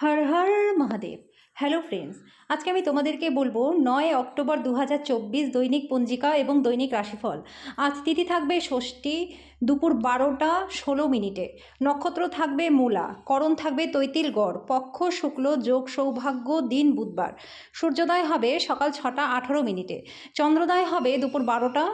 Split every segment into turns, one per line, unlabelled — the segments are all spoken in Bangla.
হর হর মহাদেব। হ্যালো ফ্রেন্ডস আজকে আমি তোমাদেরকে বলব নয় অক্টোবর দু হাজার চব্বিশ দৈনিক পঞ্জিকা এবং দৈনিক রাশিফল। আজ তিথি থাকবে ষষ্ঠী দুপুর বারোটা ষোলো মিনিটে। নক্ষত্র থাকবে মূলা, করণ থাকবে তৈতিল গড়, পক্ষ, শুক্ল, যোগ, সৌভাগ্য, দিন, বুধবার। সূর্যোদয় হবে সকাল ছটা আঠারো মিনিটে। চন্দ্রোদয় হবে দুপুর বারোটা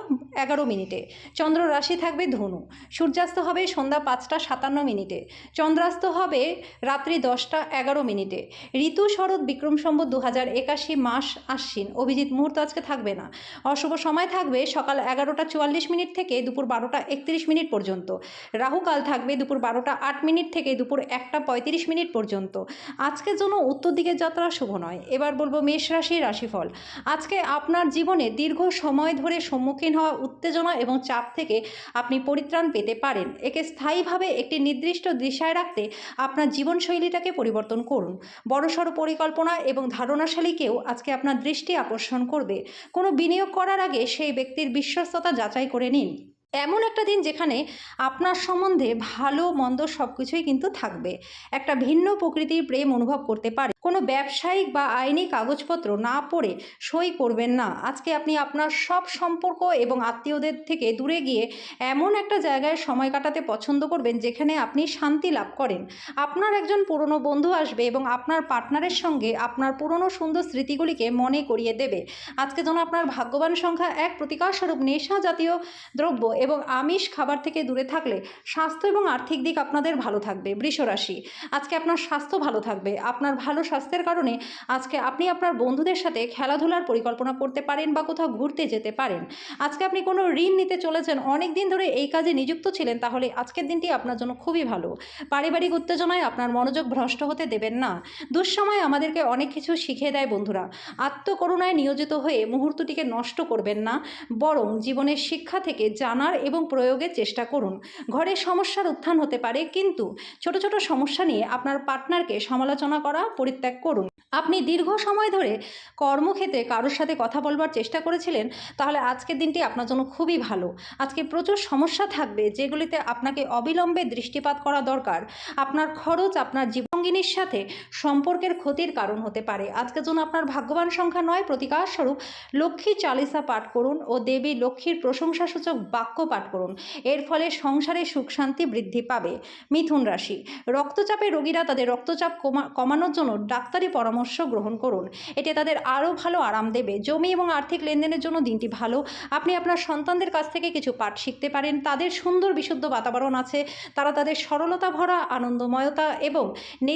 এগারো মিনিটে। চন্দ্র রাশি থাকবে ধনু, সূর্যাস্ত হবে সন্ধ্যা পাঁচটা সাতান্ন মিনিটে। চন্দ্রাস্ত হবে রাত্রি দশটা এগারো মিনিটে। ঋতু শরৎ বিক্রম সম্বত দু হাজার একাশি মাস আশ্বিন। অভিজিৎ মুহূর্ত আজকে থাকবে না। অশুভ সময় থাকবে সকাল এগারোটা চুয়াল্লিশ মিনিট থেকে দুপুর বারোটা একত্রিশ মিনিট পর্যন্ত। রাহুকাল থাকবে দুপুর বারোটা আট মিনিট থেকে দুপুর একটা পঁয়ত্রিশ মিনিট পর্যন্ত। আজকের জন্য উত্তর দিকের যাত্রা শুভ নয়। এবার বলব মেষ রাশির রাশিফল। আজকে আপনার জীবনে দীর্ঘ সময় ধরে সম্মুখীন হওয়া উত্তেজনা এবং চাপ থেকে আপনি পরিত্রাণ পেতে পারেন। একে স্থায়ীভাবে একটি নির্দিষ্ট দিশায় রাখতে আপনার জীবনশৈলীটাকে পরিবর্তন করুন। বড়সড় পরিকল্পনা এবং ধারণাশালীকেও আজকে আপনার দৃষ্টি আকর্ষণ করবে। কোনো বিনিয়োগ করার আগে সেই ব্যক্তির বিশ্বস্ততা যাচাই করে নিন। এমন একটা দিন যেখানে আপনার সম্বন্ধে ভালো, মন্দ সব কিছুই কিন্তু থাকবে। একটা ভিন্ন প্রকৃতির প্রেম অনুভব করতে পারে। কোনো ব্যবসায়িক বা আইনি কাগজপত্র না পড়ে সই করবেন না। আজকে আপনি আপনার সব সম্পর্ক এবং আত্মীয়দের থেকে দূরে গিয়ে এমন একটা জায়গায় সময় কাটাতে পছন্দ করবেন যেখানে আপনি শান্তি লাভ করেন। আপনার একজন পুরনো বন্ধু আসবে এবং আপনার পার্টনারের সঙ্গে আপনার পুরনো সুন্দর স্মৃতিগুলিকে মনে করিয়ে দেবে। আজকে যেন আপনার ভাগ্যবান সংখ্যা এক প্রতিকারস্বরূপ নেশা জাতীয় দ্রব্য এবং আমিষ খাবার থেকে দূরে থাকলে স্বাস্থ্য এবং আর্থিক দিক আপনাদের ভালো থাকবে বৃষরাশি আজকে আপনার স্বাস্থ্য ভালো থাকবে, আপনার ভালো স্বাস্থ্যের কারণে আজকে আপনি আপনার বন্ধুদের সাথে খেলাধুলার পরিকল্পনা করতে পারেন বা কোথাও ঘুরতে যেতে পারেন। আজকে আপনি কোনো ঋণ নিতে চলেছেন, অনেক দিন ধরে এই কাজে নিযুক্ত ছিলেন, তাহলে আজকের দিনটি আপনার জন্য খুবই ভালো। পারিবারিক উত্তেজনায় আপনার মনোযোগ ভ্রষ্ট হতে দেবেন না। দুঃসময় আমাদেরকে অনেক কিছু শিখিয়ে দেয় বন্ধুরা। আত্মকরুণায় নিয়োজিত হয়ে মুহূর্তটিকে নষ্ট করবেন না, বরং জীবনের শিক্ষা থেকে জানার এবং প্রয়োগের চেষ্টা করুন। ঘরে সমস্যার উত্থান হতে পারে, কিন্তু ছোট ছোট সমস্যা নিয়ে আপনার পার্টনারকে সমালোচনা করা পরিত্যাগ করুন। আপনি দীর্ঘ সময় ধরে কর্মক্ষেত্রে কারোর সাথে কথা বলবার চেষ্টা করেছিলেন, তাহলে আজকের দিনটি আপনার জন্য খুবই ভালো। আজকে প্রচুর সমস্যা থাকবে, যেগুলিতে আপনাকে অবিলম্বে দৃষ্টিপাত করা দরকার। আপনার খরচ, আপনার জীবঙ্গিনীর সাথে সম্পর্কের ক্ষতির কারণ হতে পারে। আজকের জন্য আপনার ভাগ্যবান সংখ্যা নয় প্রতিকার স্বরূপ লক্ষ্মী চালিসা পাঠ করুন ও দেবী লক্ষ্মীর প্রশংসাসূচক বাক্য পাঠ করুন। এর ফলে সংসারে সুখ শান্তি বৃদ্ধি পাবে। মিথুন রাশি, রক্তচাপে রোগীরা তাদের রক্তচাপ কমা, কমানোর জন্য ডাক্তারি পরামর্শ গ্রহণ করুন। এটি তাদের আরও ভালো আরাম দেবে। জমি এবং আর্থিক লেনদেনের জন্য দিনটি ভালো। আপনি আপনার সন্তানদের কাছ থেকে কিছু পাঠ শিখতে পারেন। তাদের সুন্দর বিশুদ্ধ বাতাবরণ আছে। তারা তাদের সরলতা ভরা, আনন্দময়তা এবং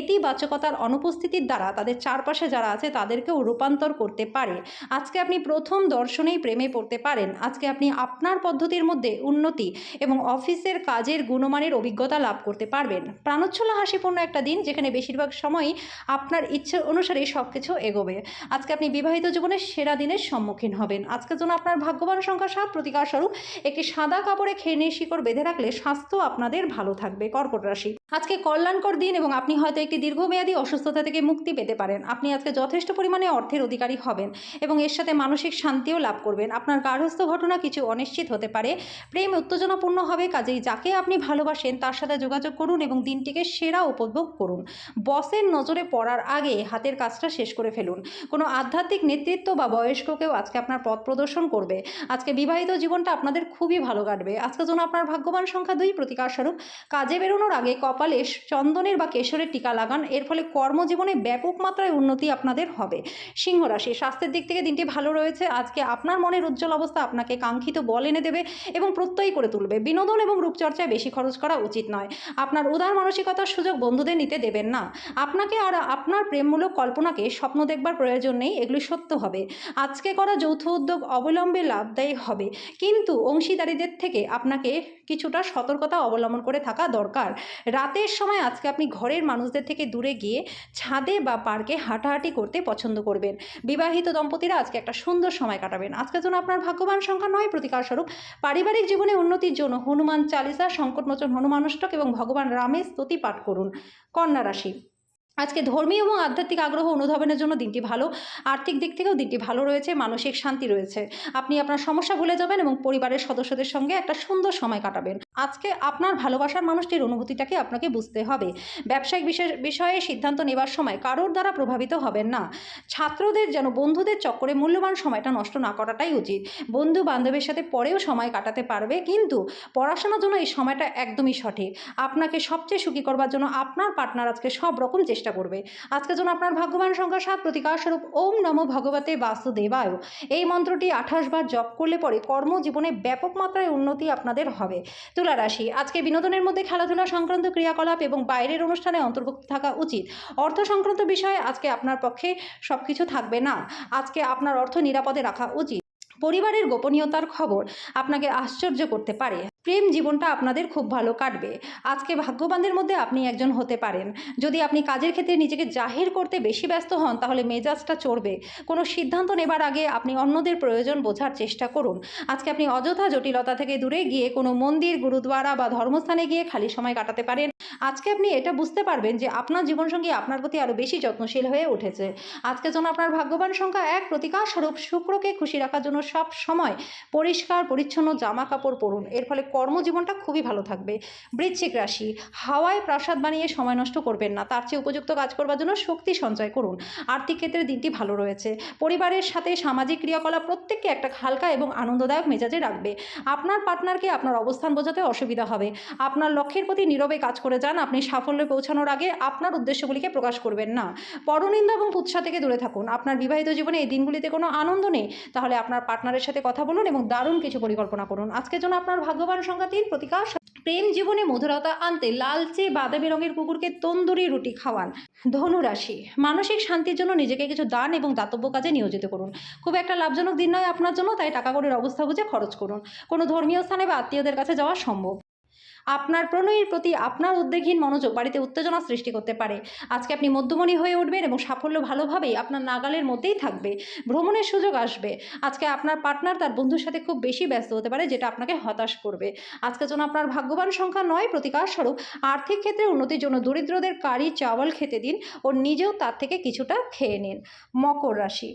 নেতিবাচকতার অনুপস্থিতির দ্বারা তাদের চারপাশে যারা আছে তাদেরকেও রূপান্তর করতে পারে। আজকে আপনি প্রথম দর্শনেই প্রেমে পড়তে পারেন। আজকে আপনি আপনার পদ্ধতির মধ্যে উন্নতি এবং অফিসের কাজের গুণমানের অভিজ্ঞতা লাভ করতে পারবেন। প্রাণোচ্ছল হাসিপূর্ণ একটা দিন যেখানে বেশিরভাগ সময়ই আপনার ইচ্ছে অনুসারে সব কিছু এগোবে। আজকে আপনি বিবাহিত জীবনের সেরা দিনের সম্মুখীন হবেন। আজকের জন্য আপনার ভাগ্যবান সংখ্যা সাত। প্রতিকার স্বরূপ একটি সাদা কাপড়ে খেয়ে নিয়ে শিকড় বেঁধে রাখলে স্বাস্থ্য আপনাদের ভালো থাকবে। কর্কট রাশি। আজকে কল্যাণকর দিন এবং আপনি হয়তো একটি দীর্ঘমেয়াদী অসুস্থতা থেকে মুক্তি পেতে পারেন। আপনি আজকে যথেষ্ট পরিমাণে অর্থের অধিকারী হবেন এবং এর সাথে মানসিক শান্তিও লাভ করবেন। আপনার গার্হস্থ ঘটনা কিছু অনিশ্চিত হতে পারে। প্রেম উত্তেজনাপূর্ণ হবে, কাজেই যাকে আপনি ভালোবাসেন তার সাথে যোগাযোগ করুন এবং দিনটিকে সেরা উপভোগ করুন। বসের নজরে পড়ার আগে হাতের কাজটা শেষ করে ফেলুন। কোনো আধ্যাত্মিক নেতৃত্ব বা বয়স্ককেও আজকে আপনার পথ প্রদর্শন করবে। আজকে বিবাহিত জীবনটা আপনাদের খুবই ভালো কাটবে। আজকের জন্য আপনার ভাগ্যবান সংখ্যা দুই প্রতিকার স্বরূপ কাজে বেরোনোর আগে কপালে চন্দনের বা কেশরের টিকা লাগান। এর ফলে কর্মজীবনে ব্যাপক মাত্রায় উন্নতি আপনাদের হবে। সিংহ রাশি, স্বাস্থ্যের দিক থেকে দিনটি ভালো রয়েছে। আজকে আপনার মনের উজ্জ্বল অবস্থা আপনাকে কাঙ্ক্ষিত বল এনে দেবে এবং প্রত্যয়ী করে তুলবে। বিনোদন এবং রূপচর্চায় বেশি খরচ করা উচিত নয়। আপনার উদার মানসিকতার সুযোগ বন্ধুদের নিতে দেবেন না। আপনাকে আর আপনার প্রেমমূলক কল্পনাকে স্বপ্ন দেখবার প্রয়োজন নেই। এগুলি সত্য হবে। আজকে করা যৌথ উদ্যোগ অবলম্বে লাভদায়ী হবে। কিন্তু অংশীদারিদের থেকে আপনাকে কিছুটা সতর্কতা অবলম্বন করে থাকা দরকার। রাতের সময় আজকে আপনি ঘরের মানুষদের থেকে দূরে গিয়ে ছাদে বা পার্কে হাঁটাহাঁটি করতে পছন্দ করবেন। বিবাহিত দম্পতিরা আজকে একটা সুন্দর সময় কাটাবেন। আজকে জন্য আপনার ভাগ্যবান সংখ্যা নয় প্রতিকার স্বরূপ পারিবারিক জীবনে উন্নতির জন্য হনুমান চালিসা, সংকটমোচন হনুমানষ্টক এবং ভগবান রামের স্তুতি পাঠ করুন। কন্যা রাশি আজকে ধর্মীয় এবং আধ্যাত্মিক আগ্রহ অনুধাবনের জন্য দিনটি ভালো। আর্থিক দিক থেকেও দিনটি ভালো রয়েছে, মানসিক শান্তি রয়েছে। আপনি আপনার সমস্যা ভুলে যাবেন এবং পরিবারের সদস্যদের সঙ্গে একটা সুন্দর সময় কাটাবেন। আজকে আপনার ভালোবাসার মানুষটির অনুভূতিটাকে আপনাকে বুঝতে হবে। ব্যবসায়িক বিষয় সিদ্ধান্ত নেবার সময় কারোর দ্বারা প্রভাবিত হবেন না। ছাত্রদের যেন বন্ধুদের চক্করে মূল্যবান সময়টা নষ্ট না করাটাই উচিত। বন্ধু বান্ধবের সাথে পরেও সময় কাটাতে পারবে, কিন্তু পড়াশোনার জন্য এই সময়টা একদমই সঠিক। আপনাকে সবচেয়ে সুখী করবার জন্য আপনার পার্টনার আজকে সব রকম চেষ্টা করবে। আজকের জন্য আপনার ভাগ্যবান সংখ্যা সাত প্রতিকার স্বরূপ ওম নমো ভগবতে বাসুদেবায়। এই মন্ত্রটি আঠাশ বার জপ করলে পরে কর্মজীবনে ব্যাপক মাত্রায় উন্নতি আপনাদের হবে। তুলা রাশি আজকে বিনোদনের মধ্যে খেলাধুলা সংক্রান্ত ক্রিয়াকলাপ এবং বাইরের অনুষ্ঠানে অন্তর্ভুক্ত থাকা উচিত। অর্থ সংক্রান্ত বিষয়ে আজকে আপনার পক্ষে সব কিছু থাকবে না। আজকে আপনার অর্থ নিরাপদে রাখা উচিত। পরিবারের গোপনীয়তার খবর আপনাকে আশ্চর্য করতে পারে। প্রেম জীবনটা আপনাদের খুব ভালো কাটবে। আজকে ভাগ্যবানদের মধ্যে আপনি একজন হতে পারেন। যদি আপনি কাজের ক্ষেত্রে নিজেকে জাহির করতে বেশি ব্যস্ত হন, তাহলে মেজাজটা চড়বে। কোনো সিদ্ধান্ত নেবার আগে আপনি অন্যদের প্রয়োজন বোঝার চেষ্টা করুন। আজকে আপনি অযথা জটিলতা থেকে দূরে গিয়ে কোনো মন্দির, গুরুদ্বারা বা ধর্মস্থানে গিয়ে খালি সময় কাটাতে পারেন। আজকে আপনি এটা বুঝতে পারবেন যে আপনার জীবনসঙ্গী আপনার প্রতি আরও বেশি যত্নশীল হয়ে উঠেছে। আজকে যেন আপনার ভাগ্যবান সংখ্যা এক, প্রতিকার স্বরূপ শুক্রকে খুশি রাখার জন্য সব সময় পরিষ্কার, পরিচ্ছন্ন জামা কাপড় পরুন। এর ফলে কর্মজীবনটা খুবই ভালো থাকবে। বৃশ্চিক রাশি, হাওয়ায় প্রাসাদ বানিয়ে সময় নষ্ট করবেন না। তার চেয়ে উপযুক্ত কাজ করবার জন্য শক্তি সঞ্চয় করুন। আর্থিক ক্ষেত্রে দিনটি ভালো রয়েছে। পরিবারের সাথে সামাজিক ক্রিয়াকলাপ প্রত্যেককে একটা হালকা এবং আনন্দদায়ক মেজাজে রাখবে। আপনার পার্টনারকে আপনার অবস্থান বোঝাতে অসুবিধা হবে। আপনার লক্ষ্যের প্রতি নীরবে কাজ করে যান। আপনি সাফল্যে পৌঁছানোর আগে আপনার উদ্দেশ্যগুলিকে প্রকাশ করবেন না। পরনিন্দা এবং কুৎসা থেকে দূরে থাকুন। আপনার বিবাহিত জীবনে এই দিনগুলিতে কোনো আনন্দ নেই। তাহলে আপনার পার্টনারের সাথে কথা বলুন এবং দারুণ কিছু পরিকল্পনা করুন। আজকের জন্য আপনার ভাগ্যবান সংখ্যা তিন প্রতিকার প্রেম জীবনে মধুরতা আনতে লালচে বাদামি রঙের কুকুরকে তন্দুরি রুটি খাওয়ান। ধনুরাশি, মানসিক শান্তির জন্য নিজেকে কিছু দান এবং দাতব্য কাজে নিয়োজিত করুন। খুব একটা লাভজনক দিন নয় আপনার জন্য, তাই টাকা কড়ির অবস্থা বুঝে খরচ করুন। কোনো ধর্মীয় স্থানে বা আত্মীয়দের কাছে যাওয়া সম্ভব। আপনার প্রণয়ের প্রতি আপনার উদ্বেগহীন মনোযোগ বাড়িতে উত্তেজনা সৃষ্টি করতে পারে। আজকে আপনি মধ্যমণি হয়ে উঠবেন এবং সাফল্য ভালোভাবেই আপনার নাগালের মধ্যেই থাকবে। ভ্রমণের সুযোগ আসবে। আজকে আপনার পার্টনার তার বন্ধুর সাথে খুব বেশি ব্যস্ত হতে পারে, যেটা আপনাকে হতাশ করবে। আজকে যেন আপনার ভাগ্যবান সংখ্যা নয়, প্রতিকার স্বরূপ আর্থিক ক্ষেত্রে উন্নতির জন্য দরিদ্রদের কারি চাওয়াল খেতে দিন ও নিজেও তার থেকে কিছুটা খেয়ে নিন। মকর রাশি।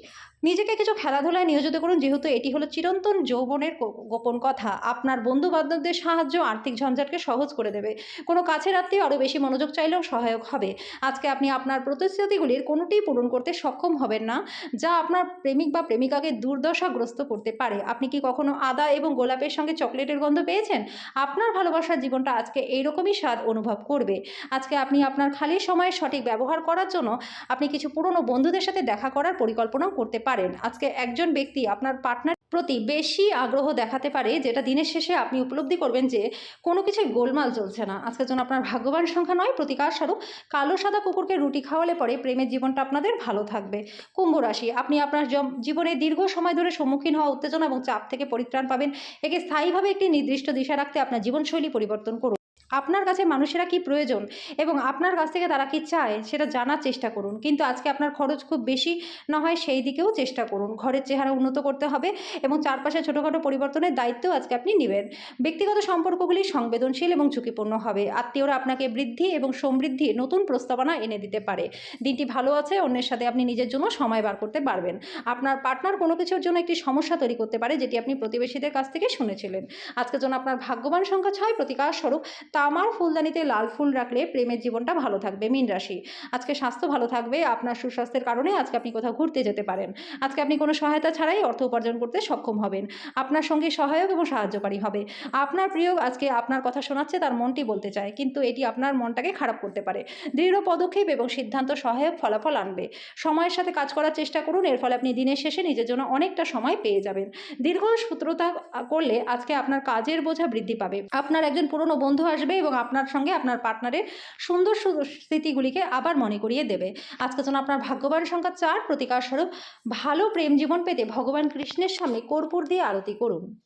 নিজেকে কিছু খেলাধুলায় নিয়োজিত করুন, যেহেতু এটি হলো চিরন্তন যৌবনের গোপন কথা। আপনার বন্ধু বান্ধবদের সাহায্য আর্থিক ঝঞ্ঝাটকে সহজ করে দেবে। কোনো কাছের আত্মীয় আরও বেশি মনোযোগ চাইলেও সহায়ক হবে। আজকে আপনি আপনার প্রতিশ্রুতিগুলির কোনোটিই পূরণ করতে সক্ষম হবেন না, যা আপনার প্রেমিক বা প্রেমিকাকে দুর্দশাগ্রস্ত করতে পারে। আপনি কি কখনো আদা এবং গোলাপের সঙ্গে চকলেটের গন্ধ পেয়েছেন? আপনার ভালোবাসার জীবনটা আজকে এইরকমই স্বাদ অনুভব করবে। আজকে আপনি আপনার খালি সময়ের সঠিক ব্যবহার করার জন্য আপনি কিছু পুরনো বন্ধুদের সাথে দেখা করার পরিকল্পনাও করতে পারেন। আজকে একজন ব্যক্তি আপনার পার্টনার প্রতি বেশি আগ্রহ দেখাতে পারে, যেটা দিনের শেষে আপনি উপলব্ধি করবেন যে কোনো কিছুই গোলমাল চলছে না। আজকের জন্য আপনার ভাগ্যবান সংখ্যা নয়, প্রতিকার স্বরূপ কালো সাদা কুকুরকে রুটি খাওয়ালে পরে প্রেমের জীবনটা আপনাদের ভালো থাকবে। কুম্ভ রাশি, আপনি আপনার জীবনে দীর্ঘ সময় ধরে সম্মুখীন হওয়া উত্তেজনা এবং চাপ থেকে পরিত্রাণ পাবেন। একে স্থায়ীভাবে একটি নির্দিষ্ট দিশা রাখতে আপনার জীবনশৈলী পরিবর্তন করুন। আপনার কাছে মানুষেরা কি প্রয়োজন এবং আপনার কাছ থেকে তারা কি চায় সেটা জানার চেষ্টা করুন। কিন্তু আজকে আপনার খরচ খুব বেশি না হয় সেই দিকেও চেষ্টা করুন। ঘরের চেহারা উন্নত করতে হবে এবং চারপাশে ছোটোখাটো পরিবর্তনের দায়িত্ব আজকে আপনি নেবেন। ব্যক্তিগত সম্পর্কগুলি সংবেদনশীল এবং ঝুঁকিপূর্ণ হবে। আত্মীয়রা আপনাকে বৃদ্ধি এবং সমৃদ্ধি নতুন প্রস্তাবনা এনে দিতে পারে। দিনটি ভালো আছে, অন্যের সাথে আপনি নিজের জন্য সময় বার করতে পারবেন। আপনার পার্টনার কোনো কিছুর জন্য একটি সমস্যা তৈরি করতে পারে, যেটি আপনি প্রতিবেশীদের কাছ থেকে শুনেছিলেন। আজকের জন্য আপনার ভাগ্যবান সংখ্যা ছয়, প্রতিকার স্বরূপ তামার ফুলদানিতে লাল ফুল রাখলে প্রেমের জীবনটা ভালো থাকবে মীন রাশি। আজকে স্বাস্থ্য ভালো থাকবে, আপনার সুস্বাস্থ্যের কারণে আজকে আপনি কোথাও ঘুরতে যেতে পারেন। আজকে আপনি কোনো সহায়তা ছাড়াই অর্থ উপার্জন করতে সক্ষম হবেন। আপনার সঙ্গে সহায়ক এবং সাহায্যকারী হবে। আপনার প্রিয় আজকে আপনার কথা শোনাচ্ছে, তার মনটি বলতে চায়, কিন্তু এটি আপনার মনটাকে খারাপ করতে পারে। দৃঢ় পদক্ষেপ এবং সিদ্ধান্ত সহায়ক ফলাফল আনবে। সময়ের সাথে কাজ করার চেষ্টা করুন, এর ফলে আপনি দিনের শেষে নিজের জন্য অনেকটা সময় পেয়ে যাবেন। দীর্ঘ সূত্রতা করলে আজকে আপনার কাজের বোঝা বৃদ্ধি পাবে। আপনার একজন পুরনো বন্ধু আসবে এবং আপনার সঙ্গে আপনার পার্টনারের সুন্দর স্মৃতিগুলিকে আবার মনে করিয়ে দেবে। আজকের জন্য আপনার ভাগ্যবান সংখ্যা চার, প্রতিকার স্বরূপ ভালো প্রেম জীবন পেতে ভগবান কৃষ্ণের সামনে কর্পূর দিয়ে আরতি করুন।